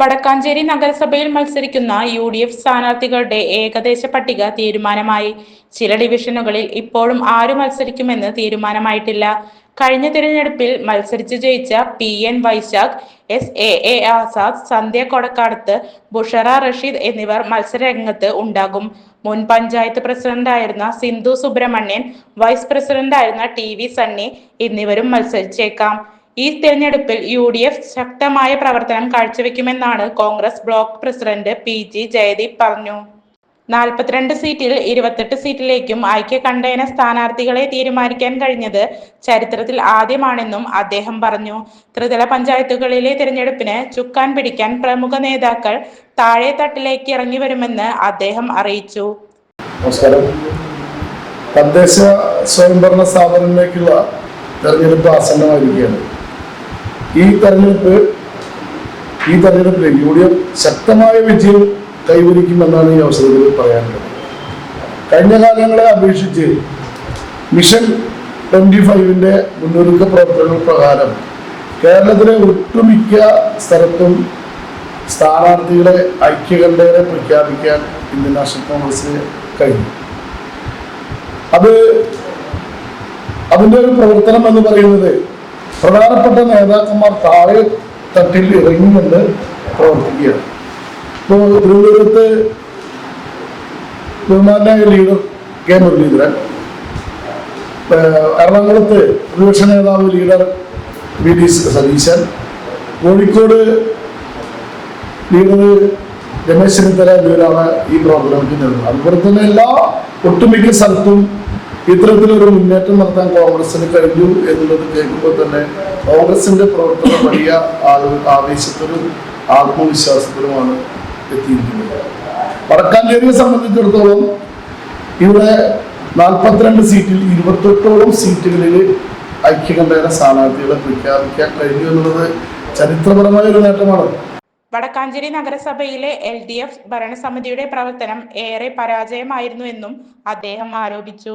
വടക്കാഞ്ചേരി നഗരസഭയിൽ മത്സരിക്കുന്ന U D F സ്ഥാനാർത്ഥികളുടെ ഏകദേശ പട്ടിക തീരുമാനമായി. ചില ഡിവിഷനുകളിൽ ഇപ്പോഴും ആര് മത്സരിക്കുമെന്ന് തീരുമാനമായിട്ടില്ല. കഴിഞ്ഞ തിരഞ്ഞെടുപ്പിൽ മത്സരിച്ച് ജയിച്ച P N Vaishakh S A A Azad Sandhya Kodakkadath Bushra Rasheed എന്നിവർ മത്സരരംഗത്ത് ഉണ്ടാകും. മുൻ പഞ്ചായത്ത് പ്രസിഡന്റായിരുന്ന സിന്ധു സുബ്രഹ്മണ്യൻ വൈസ് പ്രസിഡന്റായിരുന്ന ടി വി സണ്ണി എന്നിവരും മത്സരിച്ചേക്കാം. ഈ തെരഞ്ഞെടുപ്പിൽ യു ഡി എഫ് ശക്തമായ പ്രവർത്തനം കാഴ്ചവെക്കുമെന്നാണ് Congress block president P G Jayadeep പറഞ്ഞു. നാൽപ്പത്തിരണ്ട് സീറ്റിൽ ഇരുപത്തെട്ട് സീറ്റിലേക്കും ഐക്യ കണ്ഠേന സ്ഥാനാർത്ഥികളെ തീരുമാനിക്കാൻ കഴിഞ്ഞത് ചരിത്രത്തിൽ ആദ്യമാണെന്നും അദ്ദേഹം പറഞ്ഞു. ത്രിതല പഞ്ചായത്തുകളിലെ തിരഞ്ഞെടുപ്പിന് ചുക്കാൻ പിടിക്കാൻ പ്രമുഖ നേതാക്കൾ താഴെ തട്ടിലേക്ക് ഇറങ്ങി വരുമെന്ന് അദ്ദേഹം അറിയിച്ചു. തദ്ദേശ സ്വയംഭരണ സ്ഥാപനങ്ങളിലേക്കുള്ള തെരഞ്ഞെടുപ്പ് ആസന്നമായിരിക്കുകയാണ്. ഈ തെരഞ്ഞെടുപ്പ് ഈ തെരഞ്ഞെടുപ്പിൽ യു ഡി എഫ് ശക്തമായ വിജയം കൈവരിക്കുമെന്നാണ് ഈ അവസരത്തിൽ പറയാനുള്ളത്. കഴിഞ്ഞ കാലങ്ങളെ അപേക്ഷിച്ച് മിഷൻ ട്വന്റി ഫൈവിന്റെ മുന്നൊരുക്ക പ്രവർത്തനങ്ങൾ പ്രകാരം കേരളത്തിലെ ഒട്ടുമിക്ക സ്ഥലത്തും സ്ഥാനാർത്ഥികളെ ഐക്യകണ്ഠേന പ്രഖ്യാപിക്കാൻ ഇന്ത്യൻ നാഷണൽ കോൺഗ്രസിന് കഴിഞ്ഞു. അത് അതിന്റെ ഒരു പ്രവർത്തനം എന്ന് പറയുന്നത് പ്രധാനപ്പെട്ട നേതാക്കന്മാർ താഴെ തട്ടിൽ ഇറങ്ങിക്കൊണ്ട് പ്രവർത്തിക്കുകയാണ്. ഇപ്പോൾ തിരുവനന്തപുരത്ത് ബഹുമാനായ ലീഡർ കെ മുരളീധരൻ എറണാകുളത്ത് പ്രതിപക്ഷ നേതാവ് leader V D Satheesan Kozhikode leader Ramesh Chennithala എന്നിവരാണ് ഈ നിന്നത്. അതുപോലെ തന്നെ എല്ലാ ഒട്ടുമിക്ക സ്ഥലത്തും ഇത്തരത്തിലൊരു മുന്നേറ്റം നടത്താൻ കോൺഗ്രസിന് കഴിഞ്ഞു എന്നുള്ളത് കേൾക്കുമ്പോൾ തന്നെ കോൺഗ്രസിന്റെ പ്രവർത്തനം വലിയ ആവേശത്തിലും ആത്മവിശ്വാസത്തിലുമാണ് എത്തിയിരിക്കുന്നത്. വടക്കാഞ്ചേരിയെ സംബന്ധിച്ചിടത്തോളം ഇവിടെ നാൽപ്പത്തിരണ്ട് സീറ്റിൽ ഇരുപത്തെട്ടോളം സീറ്റുകളിൽ ഐക്യകണ്ഠേന സ്ഥാനാർത്ഥികളെ പ്രഖ്യാപിക്കാൻ കഴിഞ്ഞു എന്നുള്ളത് ചരിത്രപരമായ ഒരു നേട്ടമാണ്. വടക്കാഞ്ചേരി നഗരസഭയിലെ എൽ ഡി എഫ് ഭരണസമിതിയുടെ പ്രവർത്തനം ഏറെ പരാജയമായിരുന്നുവെന്നും അദ്ദേഹം ആരോപിച്ചു.